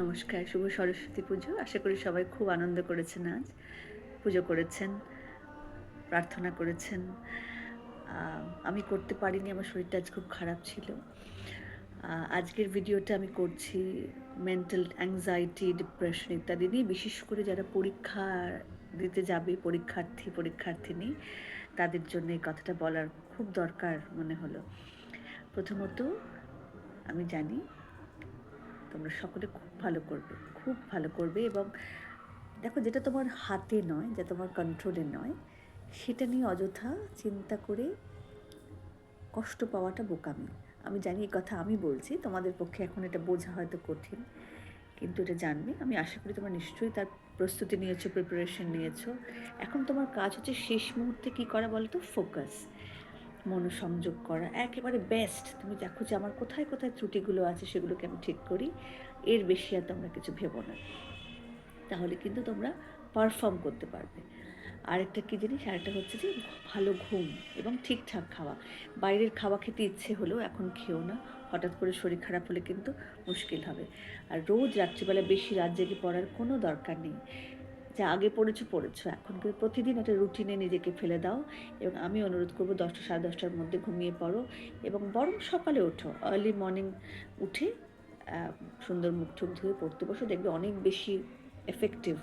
নমস্কার, শুভ সরস্বতী পুজো। আশা করি সবাই খুব আনন্দ করেছেন আজ। পুজো করেছেন, প্রার্থনা করেছেন। আমি করতে পারিনি, আমার শরীরটা আজ খুব খারাপ ছিল। আজকের ভিডিওটা আমি করছি মেন্টাল অ্যাংজাইটি ডিপ্রেশন ইত্যাদি নিয়ে। বিশেষ করে যারা পরীক্ষা দিতে যাবে, পরীক্ষার্থী পরীক্ষার্থিনী তাদের জন্য এই কথাটা বলার খুব দরকার মনে হলো। প্রথমত আমি জানি তোমরা সকলে খুব ভালো করবে, খুব ভালো করবে এবং দেখো যেটা তোমার হাতে নয় যেটা তোমার কন্ট্রোলে নয়, সেটা নিয়ে অযথা চিন্তা করে কষ্ট পাওয়াটা বোকামি। আমি জানি এই কথা আমি বলছি, তোমাদের পক্ষে এখন এটা বোঝা হয়তো কঠিন, কিন্তু এটা জানবে। আমি আশা করি তোমরা নিশ্চয়ই তার প্রস্তুতি নিয়েছো প্রিপারেশন নিয়েছো। এখন তোমার কাজ হচ্ছে শেষ মুহূর্তে কী করা বলো তো ফোকাস মনোসংযোগ করা, একেবারে বেস্ট তুমি দেখো যে আমার কোথায় কোথায় ত্রুটিগুলো আছে, সেগুলোকে আমি ঠিক করি, এর বেশি আর তোমরা কিছু ভেবো না। তাহলে কিন্তু তোমরা পারফর্ম করতে পারবে। আরেকটা কী জিনিস? আরেকটা হচ্ছে যে ভালো ঘুম এবং ঠিকঠাক খাওয়া। বাইরের খাওয়া খেতে ইচ্ছে হলেও এখন খেও না। হঠাৎ করে শরীর খারাপ হলে কিন্তু মুশকিল হবে। আর রোজ রাত্রিবেলা বেশি রাত জেগে পড়ার কোনো দরকার নেই। যা আগে পড়েছো পড়েছো। এখন কিন্তু প্রতিদিন একটা রুটিনে নিজেকে ফেলে দাও এবং আমি অনুরোধ করব দশটা, সাড়ে দশটার মধ্যে ঘুমিয়ে পড়ো এবং বরং সকালে ওঠো। আর্লি মর্নিং উঠে সুন্দর মুখ টুক ধুয়ে পড়তে বসো। দেখবে অনেক বেশি এফেক্টিভ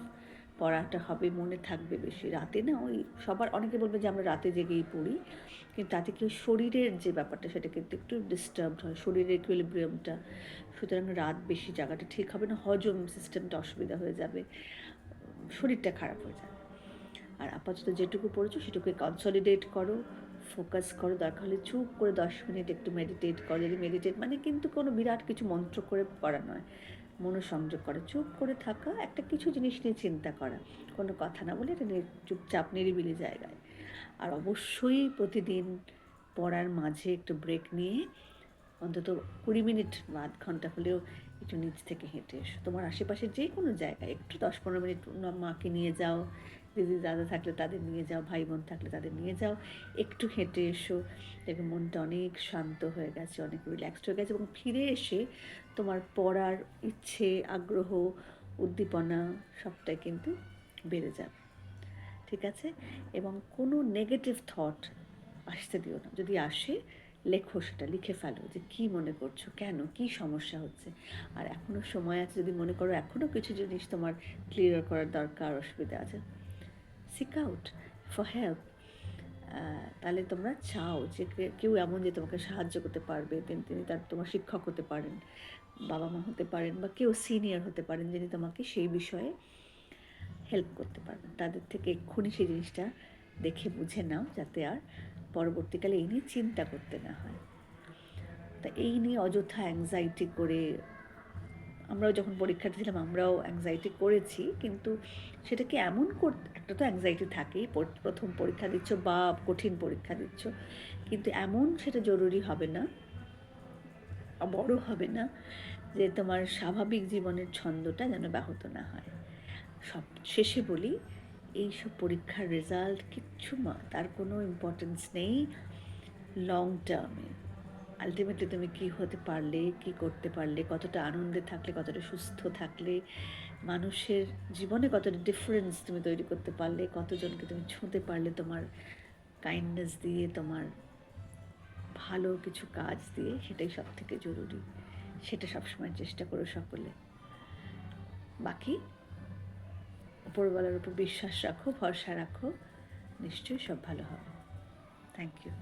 পড়াটা হবে, মনে থাকবে বেশি। রাতে না ওই সবার অনেকে বলবে যে আমরা রাতে জেগেই পড়ি, কিন্তু তাতে কি শরীরের যে ব্যাপারটা সেটা কিন্তু একটু ডিস্টার্বড হয়। শরীরের ইকুইলিব্রিয়ামটা সুতরাং রাত বেশি জায়গাটা ঠিক হবে না, হজম সিস্টেমটা অসুবিধা হয়ে যাবে। শরীরটা খারাপ হয়ে যাবে আর আপাতত যেটুকু পড়েছো সেটুকুই কনসলিডেট করো ফোকাস করো, দরকার হলে চুপ করে দশ মিনিট একটু মেডিটেট করো। যদি মেডিটেট মানে কিন্তু কোনো বিরাট কিছু মন্ত্র করে করা নয়। মনোসংযোগ করা, চুপ করে থাকা, একটা কিছু জিনিস নিয়ে চিন্তা করা। কোনো কথা না বলে এটা নিয়ে চুপচাপ নিরিবিলি জায়গায়। আর অবশ্যই প্রতিদিন পড়ার মাঝে একটু ব্রেক নিয়ে অন্তত কুড়ি মিনিট বা আধ ঘণ্টা হলেও একটু নিচ থেকে হেঁটে এসো। তোমার আশেপাশে যে কোনো জায়গায় একটু দশ পনেরো মিনিট মাকে নিয়ে যাও, দিদি, দাদা থাকলে তাদের নিয়ে যাও, ভাই বোন থাকলে তাদের নিয়ে যাও, একটু হেঁটে এসো। দেখবে মনটা অনেক শান্ত হয়ে গেছে, অনেক রিল্যাক্সড হয়ে গেছে এবং ফিরে এসে তোমার পড়ার ইচ্ছে, আগ্রহ, উদ্দীপনা সবটাই কিন্তু বেড়ে যাবে। ঠিক আছে? এবং কোনো নেগেটিভ থট আসতে দিও না। যদি আসে লেখো সেটা, লিখে ফেলো যে কি মনে করছ, কেন, কি সমস্যা হচ্ছে? আর এখনও সময় আছে যদি মনে করো এখনও কিছু জিনিস তোমার ক্লিয়ার করার দরকার, অসুবিধা আছে সিক আউট ফর হেল্প তাহলে তোমরা চাও যে কেউ এমন যে তোমাকে সাহায্য করতে পারবে, তিনি তিনি তার, তোমার শিক্ষক হতে পারেন, বাবা মা হতে পারেন বা কেউ সিনিয়র হতে পারেন যিনি তোমাকে সেই বিষয়ে হেল্প করতে পারবেন। তাদের থেকে এক্ষুনি সেই জিনিসটা দেখে বুঝে নাও যাতে আর পরবর্তীকালে এই নিয়ে চিন্তা করতে না হয়। তা এই নিয়ে অযথা অ্যাংজাইটি করে আমরাও যখন পরীক্ষাতে ছিলাম, আমরাও অ্যাংজাইটি করেছি, কিন্তু সেটাকে এমন কর একটা তো অ্যাংজাইটি থাকেই প্রথম পরীক্ষা দিচ্ছ বা কঠিন পরীক্ষা দিচ্ছ, কিন্তু এমন সেটা জরুরি হবে না বড় হবে না, যে তোমার স্বাভাবিক জীবনের ছন্দটা যেন ব্যাহত না হয়। সব শেষে বলি এইসব পরীক্ষার রেজাল্ট কিচ্ছু না তার কোনো ইম্পর্টেন্স নেই লং টার্মে আলটিমেটলি তুমি কি হতে পারলে, কি করতে পারলে, কতটা আনন্দে থাকলে, কতটা সুস্থ থাকলে, মানুষের জীবনে কতটা ডিফারেন্স তুমি তৈরি করতে পারলে, কতজনকে তুমি ছুঁতে পারলে তোমার কাইন্ডনেস দিয়ে, তোমার ভালো কিছু কাজ দিয়ে, সেটাই সব থেকে জরুরি। সেটা সবসময় চেষ্টা করো সকলে। বাকি উপরওয়ালার উপর বিশ্বাস রাখো ভরসা রাখো নিশ্চয়ই সব ভালো হবে। Thank you